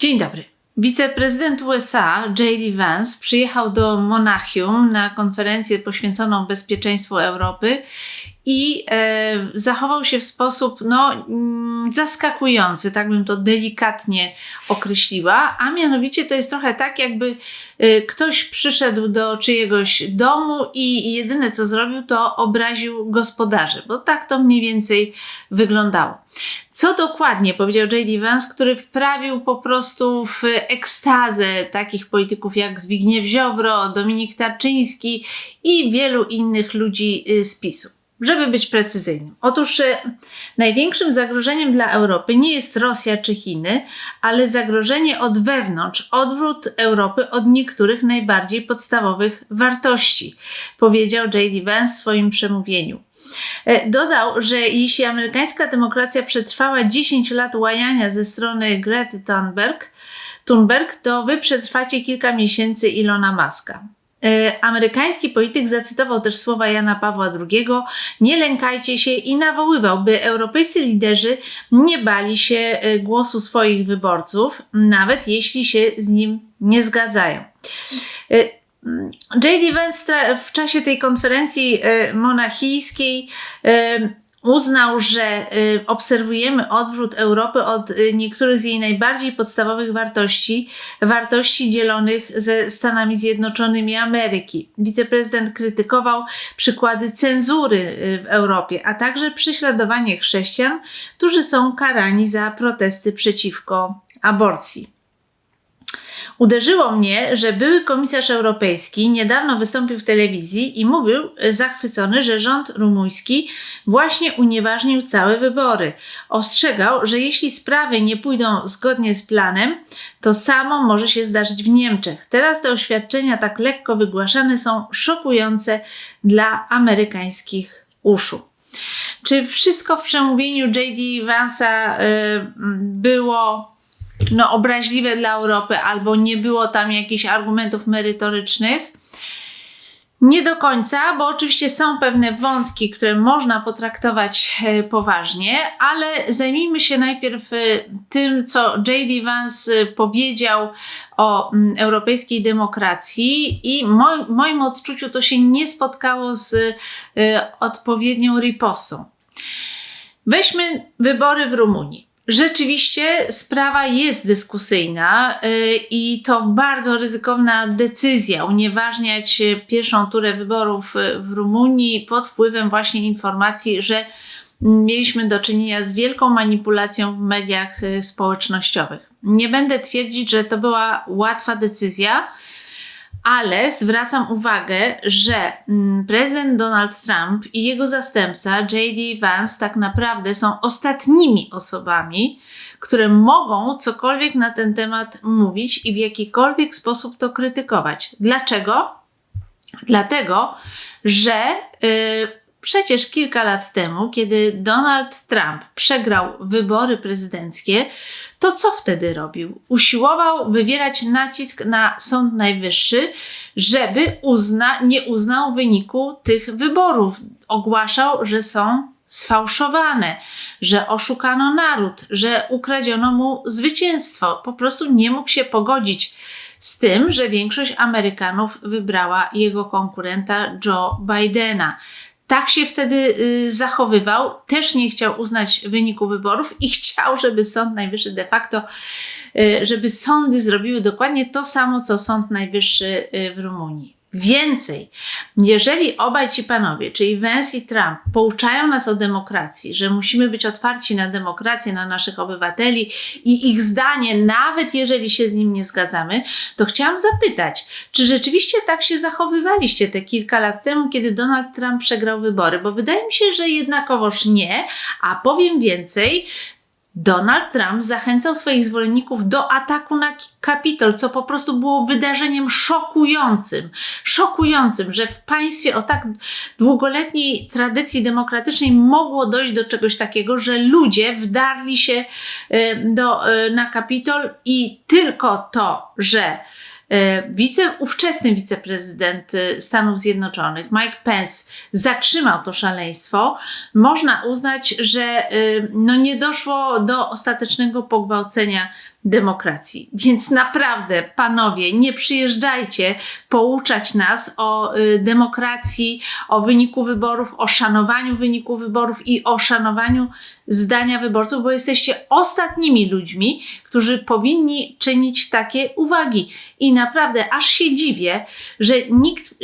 Dzień dobry. Wiceprezydent USA J.D. Vance przyjechał do Monachium na konferencję poświęconą bezpieczeństwu Europy i e, zachował się w sposób no, mm, zaskakujący, tak bym to delikatnie określiła, a mianowicie to jest trochę tak, jakby e, ktoś przyszedł do czyjegoś domu i jedyne co zrobił, to obraził gospodarzy, bo tak to mniej więcej wyglądało. Co dokładnie powiedział J.D. Vance, który wprawił po prostu w ekstazę takich polityków jak Zbigniew Ziobro, Dominik Tarczyński i wielu innych ludzi y, z PiSu? Żeby być precyzyjnym. Otóż y, największym zagrożeniem dla Europy nie jest Rosja czy Chiny, ale zagrożenie od wewnątrz, odwrót Europy od niektórych najbardziej podstawowych wartości, powiedział J.D. Vance w swoim przemówieniu. E, dodał, że jeśli amerykańska demokracja przetrwała 10 lat łajania ze strony Grety Thunberg, Thunberg, to wy przetrwacie kilka miesięcy Ilona Maska. E, amerykański polityk zacytował też słowa Jana Pawła II: Nie lękajcie się i nawoływał, by europejscy liderzy nie bali się e, głosu swoich wyborców, nawet jeśli się z nim nie zgadzają. J.D. Vance w czasie tej konferencji e, monachijskiej e, uznał, że e, obserwujemy odwrót Europy od niektórych z jej najbardziej podstawowych wartości, wartości dzielonych ze Stanami Zjednoczonymi Ameryki. Wiceprezydent krytykował przykłady cenzury w Europie, a także prześladowanie chrześcijan, którzy są karani za protesty przeciwko aborcji. Uderzyło mnie, że były komisarz europejski niedawno wystąpił w telewizji i mówił zachwycony, że rząd rumuński właśnie unieważnił całe wybory. Ostrzegał, że jeśli sprawy nie pójdą zgodnie z planem, to samo może się zdarzyć w Niemczech. Teraz te oświadczenia tak lekko wygłaszane są szokujące dla amerykańskich uszu. Czy wszystko w przemówieniu J.D. Vansa y, było no, obraźliwe dla Europy, albo nie było tam jakichś argumentów merytorycznych. Nie do końca, bo oczywiście są pewne wątki, które można potraktować e, poważnie, ale zajmijmy się najpierw e, tym, co J.D. Vance e, powiedział o mm, europejskiej demokracji i moim odczuciu to się nie spotkało z odpowiednią ripostą. Weźmy wybory w Rumunii. Rzeczywiście sprawa jest dyskusyjna y, i to bardzo ryzykowna decyzja unieważniać pierwszą turę wyborów y, w Rumunii pod wpływem właśnie informacji, że mieliśmy do czynienia z wielką manipulacją w mediach y, społecznościowych. Nie będę twierdzić, że to była łatwa decyzja ale zwracam uwagę, że mm, prezydent Donald Trump i jego zastępca J.D. Vance tak naprawdę są ostatnimi osobami, które mogą cokolwiek na ten temat mówić i w jakikolwiek sposób to krytykować. Dlaczego? Dlatego, że yy, Przecież kilka lat temu, kiedy Donald Trump przegrał wybory prezydenckie, to co wtedy robił? Usiłował wywierać nacisk na Sąd Najwyższy, żeby uzna, nie uznał wyniku tych wyborów. Ogłaszał, że są sfałszowane, że oszukano naród, że ukradziono mu zwycięstwo. Po prostu nie mógł się pogodzić z tym, że większość Amerykanów wybrała jego konkurenta Joe Bidena tak się wtedy y, zachowywał, też nie chciał uznać wyniku wyborów i chciał, żeby Sąd Najwyższy de facto, y, żeby sądy zrobiły dokładnie to samo, co Sąd Najwyższy y, w Rumunii. Więcej, jeżeli obaj ci panowie, czyli Vance i Trump, pouczają nas o demokracji, że musimy być otwarci na demokrację, na naszych obywateli i ich zdanie, nawet jeżeli się z nim nie zgadzamy, to chciałam zapytać, czy rzeczywiście tak się zachowywaliście te kilka lat temu, kiedy Donald Trump przegrał wybory? Bo wydaje mi się, że jednakowoż nie, a powiem więcej, Donald Trump zachęcał swoich zwolenników do ataku na Kapitol, co po prostu było wydarzeniem szokującym. Szokującym, że w państwie o tak długoletniej tradycji demokratycznej mogło dojść do czegoś takiego, że ludzie wdarli się e, do, e, na Kapitol i tylko to, że wice, ówczesny wiceprezydent e, Stanów Zjednoczonych, Mike Pence, zatrzymał to szaleństwo, można uznać, że e, no nie doszło do ostatecznego pogwałcenia demokracji. Więc naprawdę, panowie, nie przyjeżdżajcie pouczać nas o y, demokracji, o wyniku wyborów, o szanowaniu wyniku wyborów i o szanowaniu zdania wyborców, bo jesteście ostatnimi ludźmi, którzy powinni czynić takie uwagi. I naprawdę aż się dziwię, że nikt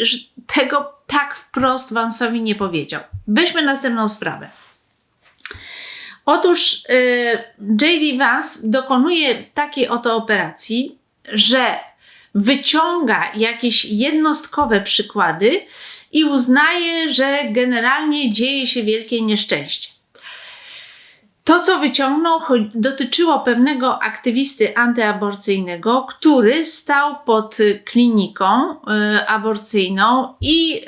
tego tak wprost Wansowi nie powiedział. Weźmy następną sprawę. Otóż y, J.D. Vance dokonuje takiej oto operacji, że wyciąga jakieś jednostkowe przykłady i uznaje, że generalnie dzieje się wielkie nieszczęście. To, co wyciągnął, dotyczyło pewnego aktywisty antyaborcyjnego, który stał pod kliniką y, aborcyjną i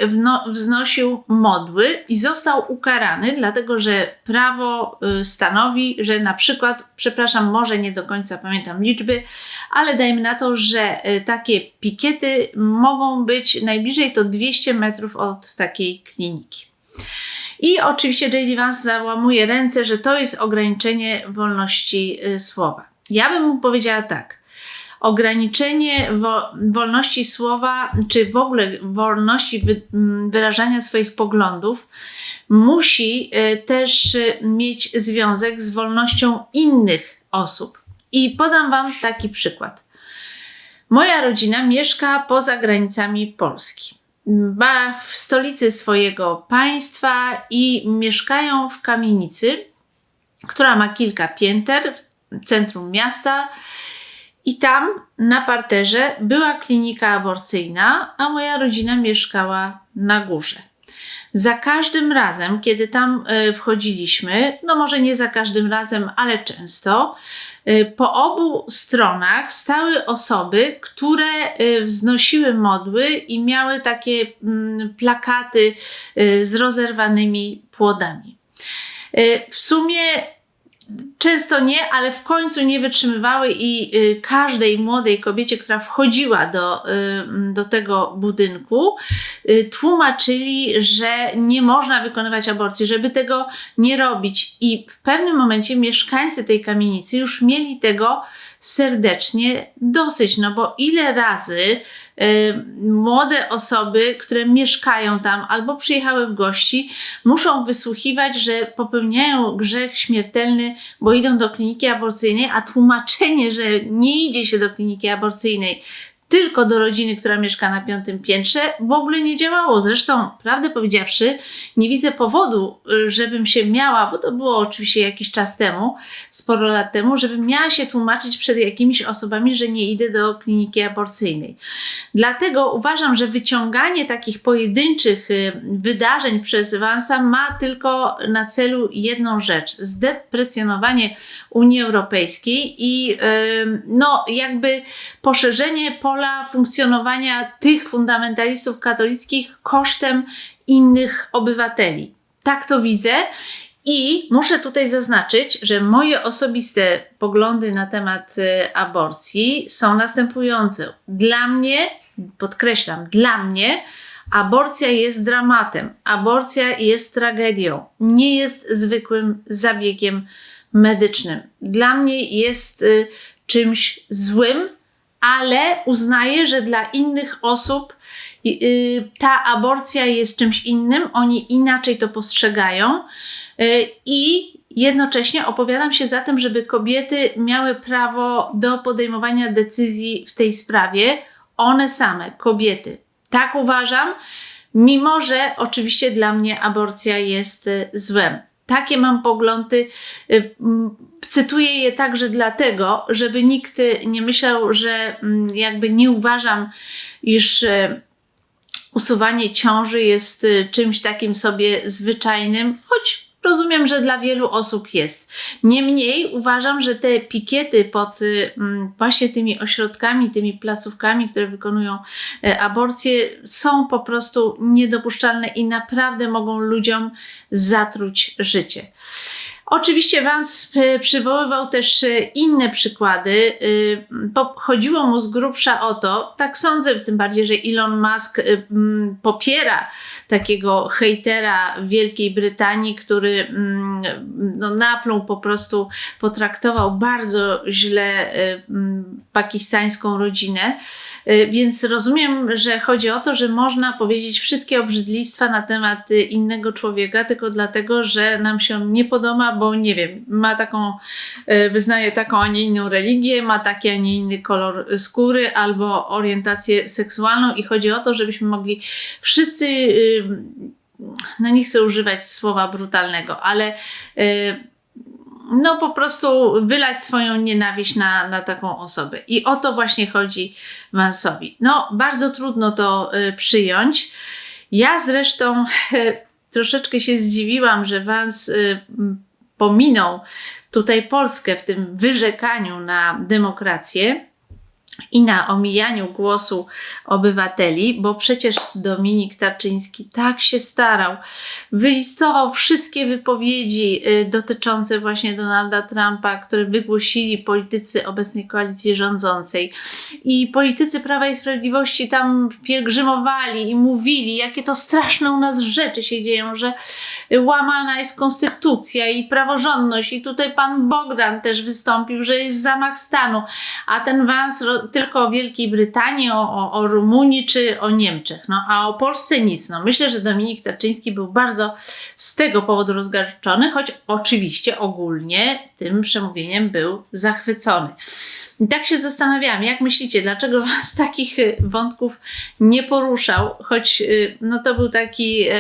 wznosił modły i został ukarany, dlatego że prawo y, stanowi, że na przykład, przepraszam, może nie do końca pamiętam liczby, ale dajmy na to, że y, takie pikiety mogą być najbliżej to 200 metrów od takiej kliniki. I oczywiście J.D. Vance załamuje ręce, że to jest ograniczenie wolności y, słowa. Ja bym mu powiedziała tak. Ograniczenie wo wolności słowa, czy w ogóle wolności mm, wyrażania swoich poglądów, musi y, też y, mieć związek z wolnością innych osób. I podam Wam taki przykład. Moja rodzina mieszka poza granicami Polski ma w stolicy swojego państwa i mieszkają w kamienicy, która ma kilka pięter w centrum miasta. I tam na parterze była klinika aborcyjna, a moja rodzina mieszkała na górze. Za każdym razem, kiedy tam e, wchodziliśmy, no może nie za każdym razem, ale często, po obu stronach stały osoby, które y, wznosiły modły i miały takie mm, plakaty y, z rozerwanymi płodami. W sumie często nie, ale w końcu nie wytrzymywały i y, każdej młodej kobiecie, która wchodziła do, y, do tego budynku, y, tłumaczyli, że nie można wykonywać aborcji, żeby tego nie robić. I w pewnym momencie mieszkańcy tej kamienicy już mieli tego serdecznie dosyć, no bo ile razy młode osoby, które mieszkają tam albo przyjechały w gości, muszą wysłuchiwać, że popełniają grzech śmiertelny, bo idą do kliniki aborcyjnej, a tłumaczenie, że nie idzie się do kliniki aborcyjnej, tylko do rodziny, która mieszka na piątym piętrze, w ogóle nie działało. Zresztą, prawdę powiedziawszy, nie widzę powodu, y, żebym się miała, bo to było oczywiście jakiś czas temu, sporo lat temu, żebym miała się tłumaczyć przed jakimiś osobami, że nie idę do kliniki aborcyjnej. Dlatego uważam, że wyciąganie takich pojedynczych y, wydarzeń przez Vansa ma tylko na celu jedną rzecz: zdeprecjonowanie Unii Europejskiej i no, jakby poszerzenie pola pola funkcjonowania tych fundamentalistów katolickich kosztem innych obywateli. Tak to widzę. I muszę tutaj zaznaczyć, że moje osobiste poglądy na temat y, aborcji są następujące. Dla mnie, podkreślam, dla mnie, aborcja jest dramatem, aborcja jest tragedią, nie jest zwykłym zabiegiem medycznym. Dla mnie jest y, czymś złym, ale uznaję, że dla innych osób y, ta aborcja jest czymś innym, oni inaczej to postrzegają y, i jednocześnie opowiadam się za tym, żeby kobiety miały prawo do podejmowania decyzji w tej sprawie, one same, kobiety. Tak uważam, mimo że oczywiście dla mnie aborcja jest y, złem. Takie mam poglądy. Y, cytuję je także dlatego, żeby nikt nie myślał, że jakby nie uważam, iż y, usuwanie ciąży jest y, czymś takim sobie zwyczajnym, choć Rozumiem, że dla wielu osób jest. Niemniej uważam, że te pikiety pod y, mm, właśnie tymi ośrodkami, tymi placówkami, które wykonują e, aborcje, są po prostu niedopuszczalne i naprawdę mogą ludziom zatruć życie. Oczywiście Vance e, przywoływał też e, inne przykłady. E, chodziło mu z grubsza o to, tak sądzę, tym bardziej, że Elon Musk popiera takiego hejtera Wielkiej Brytanii, który no, napluł po prostu, potraktował bardzo źle y, pakistańską rodzinę. Y, więc rozumiem, że chodzi o to, że można powiedzieć wszystkie obrzydlistwa na temat innego człowieka, tylko dlatego, że nam się nie podoba, bo nie wiem, ma taką, wyznaje taką, a nie inną religię, ma taki, a nie inny kolor skóry albo orientację seksualną i chodzi o to, żebyśmy mogli wszyscy no nie chcę używać słowa brutalnego, ale y, no po prostu wylać swoją nienawiść na, na taką osobę. I o to właśnie chodzi Vansowi. No, bardzo trudno to y, przyjąć. Ja zresztą troszeczkę się zdziwiłam, że Vance y, pominął tutaj Polskę w tym wyrzekaniu na demokrację i na omijaniu głosu obywateli, bo przecież Dominik Tarczyński tak się starał. Wylistował wszystkie wypowiedzi y, dotyczące właśnie Donalda Trumpa, które wygłosili politycy obecnej koalicji rządzącej. I politycy Prawa i Sprawiedliwości tam pielgrzymowali i mówili, jakie to straszne u nas rzeczy się dzieją, że łamana jest konstytucja i praworządność. I tutaj pan Bogdan też wystąpił, że jest zamach stanu, a ten Vance tylko o Wielkiej Brytanii, o, o, Rumunii czy o Niemczech, no a o Polsce nic. No myślę, że Dominik Tarczyński był bardzo z tego powodu rozgarczony, choć oczywiście ogólnie tym przemówieniem był zachwycony. I tak się zastanawiałam, jak myślicie, dlaczego was takich y, wątków nie poruszał, choć y, no to był taki, e,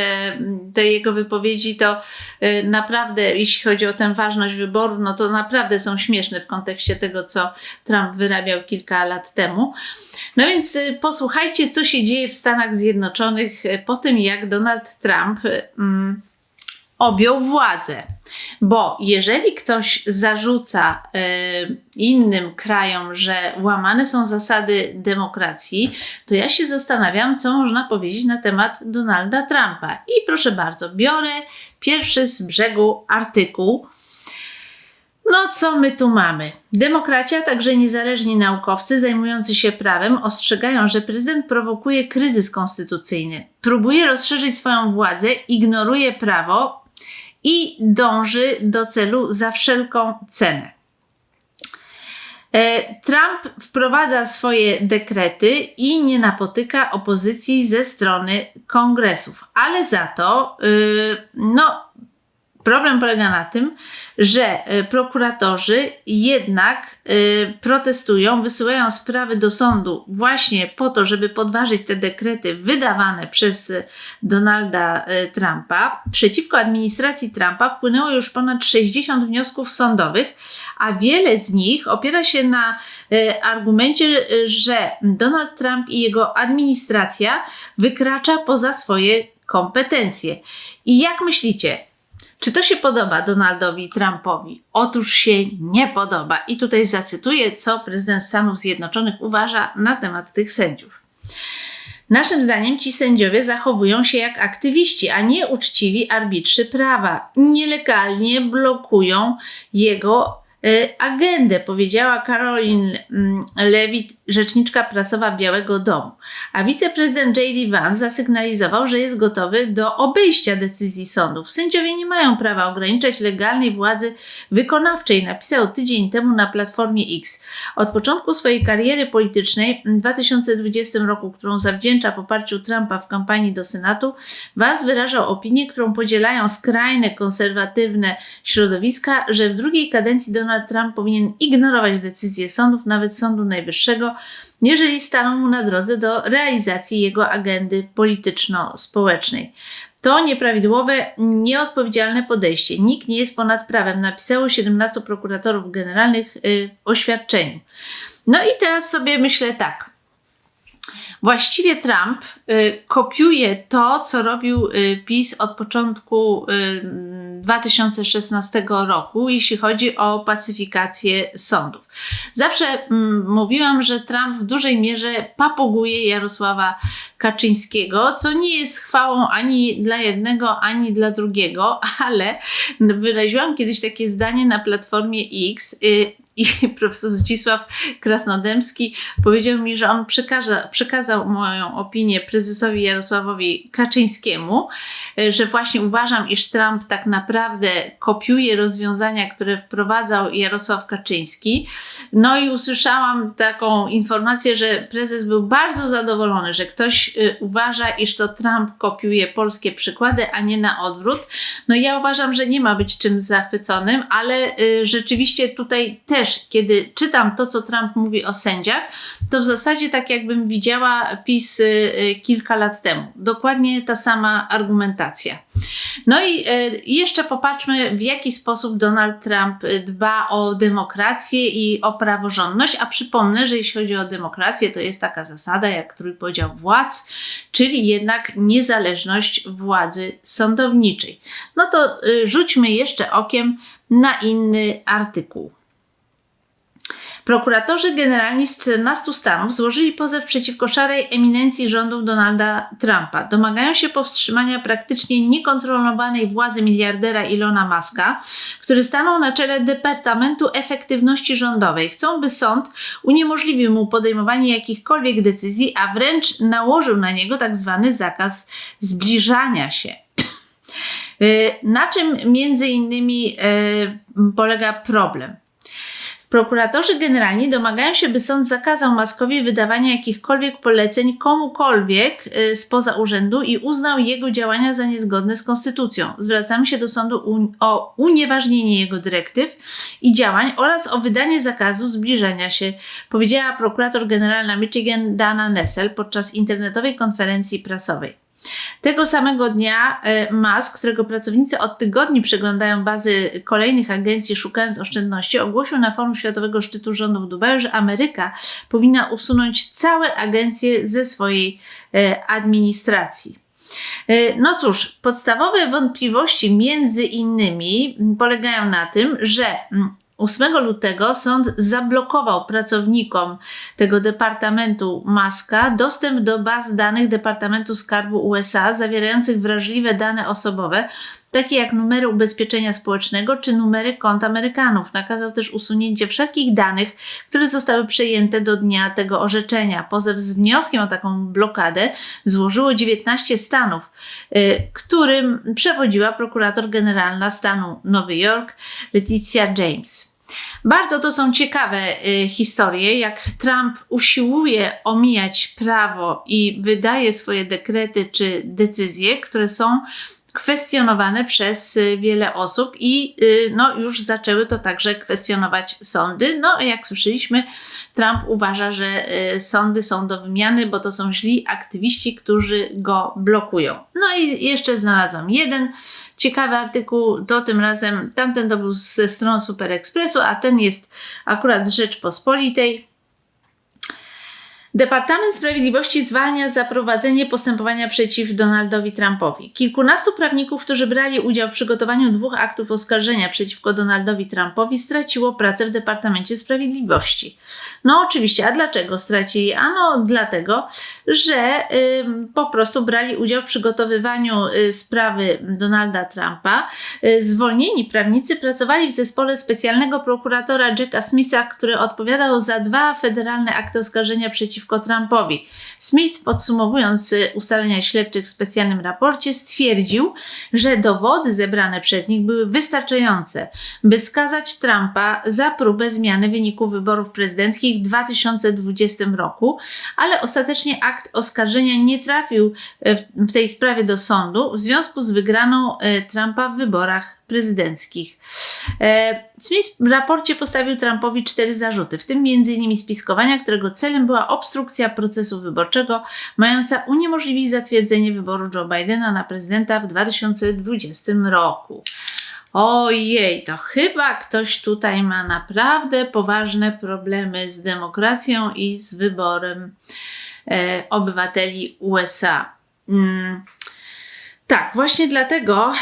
te jego wypowiedzi to y, naprawdę, jeśli chodzi o tę ważność wyboru, no to naprawdę są śmieszne w kontekście tego, co Trump wyrabiał kilka lat temu. No więc posłuchajcie, co się dzieje w Stanach Zjednoczonych po tym, jak Donald Trump mm, objął władzę. Bo jeżeli ktoś zarzuca y, innym krajom, że łamane są zasady demokracji, to ja się zastanawiam, co można powiedzieć na temat Donalda Trumpa. I proszę bardzo, biorę pierwszy z brzegu artykuł. No, co my tu mamy? Demokraci, a także niezależni naukowcy zajmujący się prawem ostrzegają, że prezydent prowokuje kryzys konstytucyjny, próbuje rozszerzyć swoją władzę, ignoruje prawo, i dąży do celu za wszelką cenę. E, Trump wprowadza swoje dekrety i nie napotyka opozycji ze strony kongresów, ale za to, y, no, Problem polega na tym, że e, prokuratorzy jednak e, protestują, wysyłają sprawy do sądu właśnie po to, żeby podważyć te dekrety wydawane przez e, Donalda Trumpa. Przeciwko administracji Trumpa wpłynęło już ponad 60 wniosków sądowych, a wiele z nich opiera się na argumencie, że Donald Trump i jego administracja wykracza poza swoje kompetencje. I jak myślicie, czy to się podoba Donaldowi Trumpowi? Otóż się nie podoba. I tutaj zacytuję, co prezydent Stanów Zjednoczonych uważa na temat tych sędziów. Naszym zdaniem ci sędziowie zachowują się jak aktywiści, a nie uczciwi arbitrzy prawa. Nielegalnie blokują jego E, agendę, powiedziała Caroline mm, Levitt, rzeczniczka prasowa Białego Domu. A wiceprezydent J.D. Vance zasygnalizował, że jest gotowy do obejścia decyzji sądów. Sędziowie nie mają prawa ograniczać legalnej władzy wykonawczej, napisał tydzień temu na Platformie X. Od początku swojej kariery politycznej w 2020 roku, którą zawdzięcza poparciu Trumpa w kampanii do Senatu, Vance wyrażał opinię, którą podzielają skrajne, konserwatywne środowiska, że w drugiej kadencji Donald Trump powinien ignorować decyzje sądów, nawet Sądu Najwyższego, jeżeli staną mu na drodze do realizacji jego agendy polityczno-społecznej. To nieprawidłowe, nieodpowiedzialne podejście. Nikt nie jest ponad prawem, napisało 17 prokuratorów generalnych yy, oświadczeniu. No i teraz sobie myślę tak. Właściwie Trump y, kopiuje to, co robił y, PiS od początku y, 2016 roku, jeśli chodzi o pacyfikację sądów. Zawsze mm, mówiłam, że Trump w dużej mierze papuguje Jarosława Kaczyńskiego, co nie jest chwałą ani dla jednego, ani dla drugiego, ale wyraziłam kiedyś takie zdanie na platformie X. I profesor Zdzisław Krasnodębski powiedział mi, że on przekaże, przekazał moją opinię prezesowi Jarosławowi Kaczyńskiemu, e, że właśnie uważam, iż Trump tak naprawdę kopiuje rozwiązania, które wprowadzał Jarosław Kaczyński. No i usłyszałam taką informację, że prezes był bardzo zadowolony, że ktoś e, uważa, iż to Trump kopiuje polskie przykłady, a nie na odwrót. No ja uważam, że nie ma być czym zachwyconym, ale y, rzeczywiście tutaj też, kiedy czytam to, co Trump mówi o sędziach, to w zasadzie tak jakbym widziała PiS y, y, kilka lat temu. Dokładnie ta sama argumentacja. No i jeszcze popatrzmy, w jaki sposób Donald Trump dba o demokrację i o praworządność, a przypomnę, że jeśli chodzi o demokrację, to jest taka zasada jak trójpodział władz, czyli jednak niezależność władzy sądowniczej. No to rzućmy jeszcze okiem na inny artykuł. Prokuratorzy generalni z 14 stanów złożyli pozew przeciwko szarej eminencji rządów Donalda Trumpa. Domagają się powstrzymania praktycznie niekontrolowanej władzy miliardera Ilona Muska, który stanął na czele Departamentu Efektywności Rządowej. Chcą, by sąd uniemożliwił mu podejmowanie jakichkolwiek decyzji, a wręcz nałożył na niego tak zwany zakaz zbliżania się. Y, na czym między innymi y, polega problem? Prokuratorzy generalni domagają się, by sąd zakazał Maskowi wydawania jakichkolwiek poleceń komukolwiek y, spoza urzędu i uznał jego działania za niezgodne z konstytucją. Zwracamy się do sądu o unieważnienie jego dyrektyw i działań oraz o wydanie zakazu zbliżania się, powiedziała prokurator generalna Michigan Dana Nessel podczas internetowej konferencji prasowej. Tego samego dnia e, Musk, którego pracownicy od tygodni przeglądają bazy kolejnych agencji szukając oszczędności, ogłosił na forum Światowego Szczytu Rządów Dubaju, że Ameryka powinna usunąć całe agencje ze swojej e, administracji. E, no cóż, podstawowe wątpliwości między innymi polegają na tym, że 8 lutego sąd zablokował pracownikom tego Departamentu Maska dostęp do baz danych Departamentu Skarbu USA zawierających wrażliwe dane osobowe, takie jak numery ubezpieczenia społecznego czy numery kont Amerykanów. Nakazał też usunięcie wszelkich danych, które zostały przejęte do dnia tego orzeczenia. Pozew z wnioskiem o taką blokadę złożyło 19 stanów, y, którym przewodziła prokurator generalna stanu Nowy Jork Leticia James. Bardzo to są ciekawe y, historie, jak Trump usiłuje omijać prawo i wydaje swoje dekrety czy decyzje, które są kwestionowane przez y, wiele osób i y, no, już zaczęły to także kwestionować sądy. No, jak słyszeliśmy, Trump uważa, że y, sądy są do wymiany, bo to są źli aktywiści, którzy go blokują. No i jeszcze znalazłam jeden ciekawy artykuł, to tym razem tamten to był ze strony Super Expressu, a ten jest akurat z Rzeczpospolitej. Departament Sprawiedliwości zwalnia za prowadzenie postępowania przeciw Donaldowi Trumpowi. Kilkunastu prawników, którzy brali udział w przygotowaniu dwóch aktów oskarżenia przeciwko Donaldowi Trumpowi, straciło pracę w Departamencie Sprawiedliwości. No oczywiście, a dlaczego stracili? Ano dlatego, że y, po prostu brali udział w przygotowywaniu y, sprawy Donalda Trumpa. Y, zwolnieni prawnicy pracowali w zespole specjalnego prokuratora Jacka Smitha, który odpowiadał za dwa federalne akty oskarżenia przeciwko przeciwko Trumpowi. Smith, podsumowując ustalenia śledczych w specjalnym raporcie, stwierdził, że dowody zebrane przez nich były wystarczające, by skazać Trumpa za próbę zmiany wyników wyborów prezydenckich w 2020 roku, ale ostatecznie akt oskarżenia nie trafił w tej sprawie do sądu w związku z wygraną e, Trumpa w wyborach prezydenckich. E, Smith w raporcie postawił Trumpowi cztery zarzuty, w tym m.in. spiskowania, którego celem była obstrukcja procesu wyborczego, mająca uniemożliwić zatwierdzenie wyboru Joe Bidena na prezydenta w 2020 roku. Ojej, to chyba ktoś tutaj ma naprawdę poważne problemy z demokracją i z wyborem e, obywateli USA. Mm. Tak, właśnie dlatego,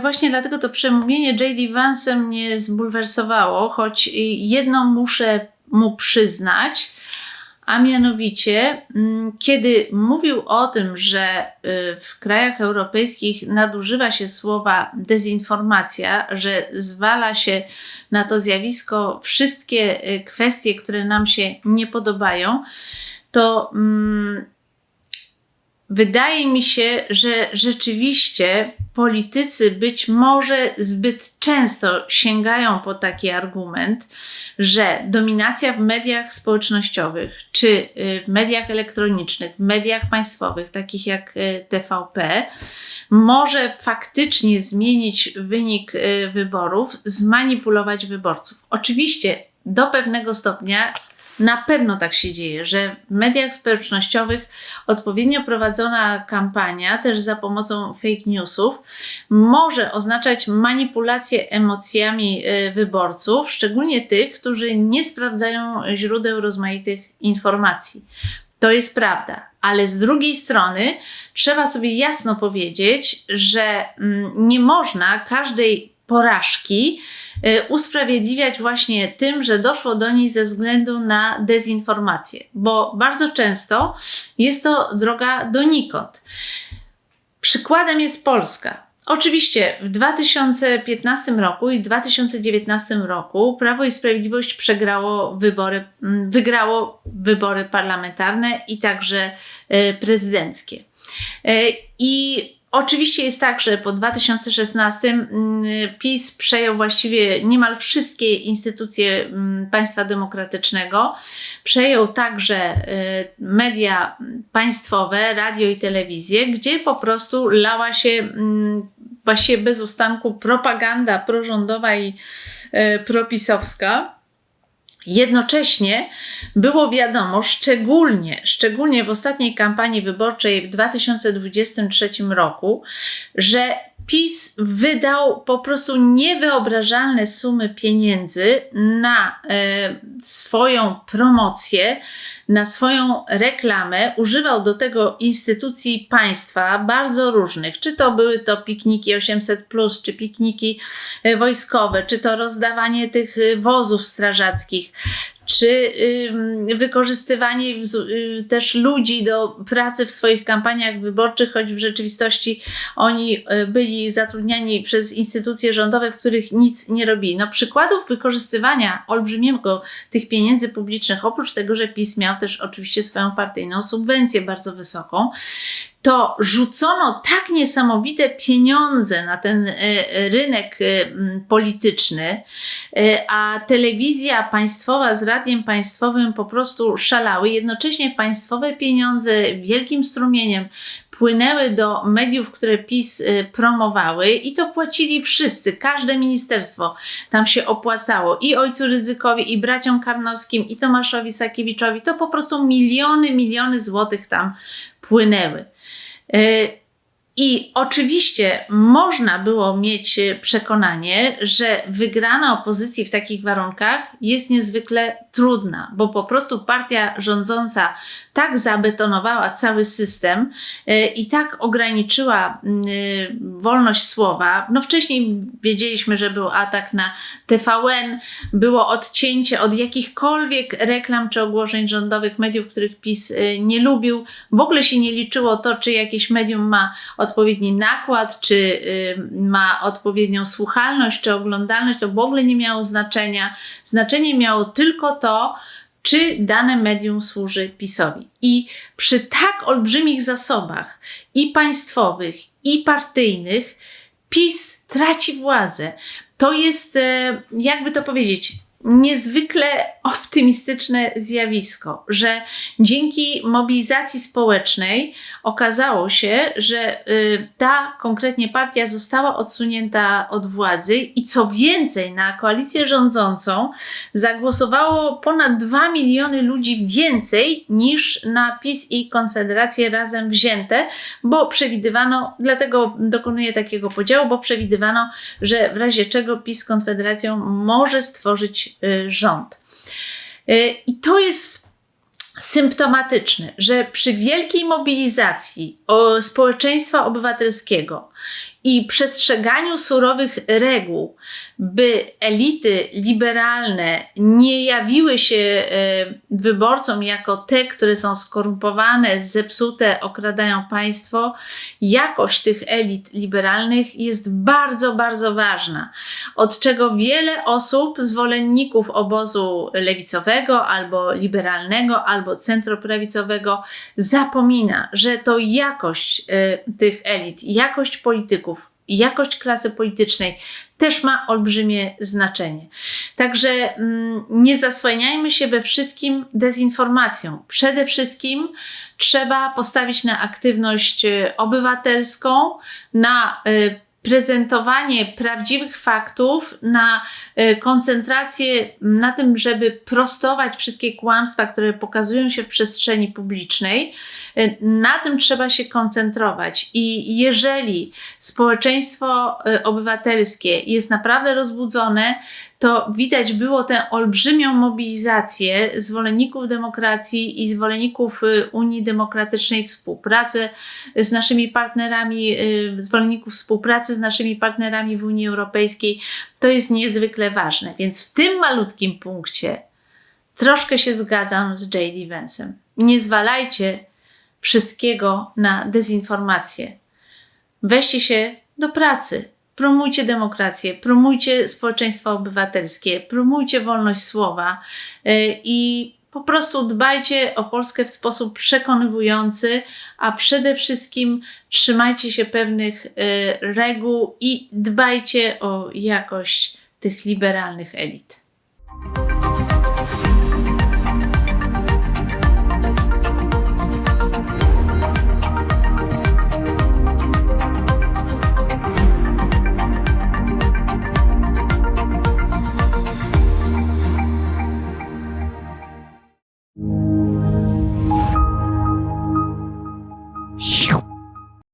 właśnie dlatego to przemówienie J.D. Vance mnie zbulwersowało, choć jedno muszę mu przyznać, a mianowicie, mm, kiedy mówił o tym, że y, w krajach europejskich nadużywa się słowa dezinformacja, że zwala się na to zjawisko wszystkie y, kwestie, które nam się nie podobają, to mm, wydaje mi się, że rzeczywiście politycy być może zbyt często sięgają po taki argument, że dominacja w mediach społecznościowych czy y, w mediach elektronicznych, w mediach państwowych, takich jak y, TVP, może faktycznie zmienić wynik y, wyborów, zmanipulować wyborców. Oczywiście do pewnego stopnia na pewno tak się dzieje, że w mediach społecznościowych odpowiednio prowadzona kampania, też za pomocą fake newsów, może oznaczać manipulację emocjami y, wyborców, szczególnie tych, którzy nie sprawdzają źródeł rozmaitych informacji. To jest prawda, ale z drugiej strony trzeba sobie jasno powiedzieć, że mm, nie można każdej porażki Y, usprawiedliwiać właśnie tym, że doszło do niej ze względu na dezinformację, bo bardzo często jest to droga donikąd. Przykładem jest Polska. Oczywiście w 2015 roku i 2019 roku Prawo i Sprawiedliwość przegrało wybory, mm, wygrało wybory parlamentarne i także y, prezydenckie. Y, I Oczywiście jest tak, że po 2016 mm, PiS przejął właściwie niemal wszystkie instytucje mm, państwa demokratycznego. Przejął także y, media państwowe, radio i telewizję, gdzie po prostu lała się mm, właściwie bez ustanku propaganda prorządowa i y, propisowska. Jednocześnie było wiadomo, szczególnie, szczególnie w ostatniej kampanii wyborczej w 2023 roku, że PiS wydał po prostu niewyobrażalne sumy pieniędzy na e, swoją promocję, na swoją reklamę. Używał do tego instytucji państwa bardzo różnych, czy to były to pikniki 800, czy pikniki e, wojskowe, czy to rozdawanie tych e, wozów strażackich czy wykorzystywanie y, też ludzi do pracy w swoich kampaniach wyborczych, choć w rzeczywistości oni y, byli zatrudniani przez instytucje rządowe, w których nic nie robili. No, przykładów wykorzystywania olbrzymiego tych pieniędzy publicznych, oprócz tego, że PiS miał też oczywiście swoją partyjną subwencję bardzo wysoką, to rzucono tak niesamowite pieniądze na ten e, rynek e, polityczny, e, a telewizja państwowa z radiem państwowym po prostu szalały. Jednocześnie państwowe pieniądze wielkim strumieniem płynęły do mediów, które PiS promowały i to płacili wszyscy, każde ministerstwo tam się opłacało i ojcu Ryzykowi, i braciom Karnowskim, i Tomaszowi Sakiewiczowi. To po prostu miliony, miliony złotych tam płynęły. E, I oczywiście można było mieć przekonanie, że wygrana opozycji w takich warunkach jest niezwykle trudna, bo po prostu partia rządząca tak zabetonowała cały system e, i tak ograniczyła mm, e, wolność słowa. No wcześniej wiedzieliśmy, że był atak na TVN, było odcięcie od jakichkolwiek reklam czy ogłoszeń rządowych mediów, których PiS e, nie lubił. W ogóle się nie liczyło to, czy jakieś medium ma odpowiedni nakład, czy ma odpowiednią słuchalność, czy oglądalność. To w ogóle nie miało znaczenia. Znaczenie miało tylko to, czy dane medium służy PiSowi. I przy tak olbrzymich zasobach i państwowych, i partyjnych, PiS traci władzę. To jest, e, jakby to powiedzieć, niezwykle optymistyczne zjawisko, że dzięki mobilizacji społecznej okazało się, że y, ta konkretnie partia została odsunięta od władzy i co więcej, na koalicję rządzącą zagłosowało ponad 2 miliony ludzi więcej niż na PiS i Konfederację razem wzięte, bo przewidywano, dlatego dokonuję takiego podziału, bo przewidywano, że w razie czego PiS z Konfederacją może stworzyć Y, rząd. Y, I to jest symptomatyczne, że przy wielkiej mobilizacji społeczeństwa obywatelskiego i przestrzeganiu surowych reguł, by elity liberalne nie jawiły się e, wyborcom jako te, które są skorumpowane, zepsute, okradają państwo, jakość tych elit liberalnych jest bardzo, bardzo ważna. Od czego wiele osób, zwolenników obozu lewicowego albo liberalnego, albo centroprawicowego, zapomina, że to jakość y, tych elit, jakość polityków, jakość klasy politycznej też ma olbrzymie znaczenie. Także mm, nie zasłaniajmy się we wszystkim dezinformacją. Przede wszystkim trzeba postawić na aktywność y, obywatelską, na y, prezentowanie prawdziwych faktów, na e, koncentrację na tym, żeby prostować wszystkie kłamstwa, które pokazują się w przestrzeni publicznej. E, na tym trzeba się koncentrować. I jeżeli społeczeństwo e, obywatelskie jest naprawdę rozbudzone, to widać było tę olbrzymią mobilizację zwolenników demokracji i zwolenników y, Unii Demokratycznej, współpracy z naszymi partnerami, y, zwolenników współpracy z naszymi partnerami w Unii Europejskiej. To jest niezwykle ważne. Więc w tym malutkim punkcie troszkę się zgadzam z J.D. Vance'em. Nie zwalajcie wszystkiego na dezinformację. Weźcie się do pracy promujcie demokrację, promujcie społeczeństwo obywatelskie, promujcie wolność słowa y, i po prostu dbajcie o Polskę w sposób przekonywujący, a przede wszystkim trzymajcie się pewnych y, reguł i dbajcie o jakość tych liberalnych elit.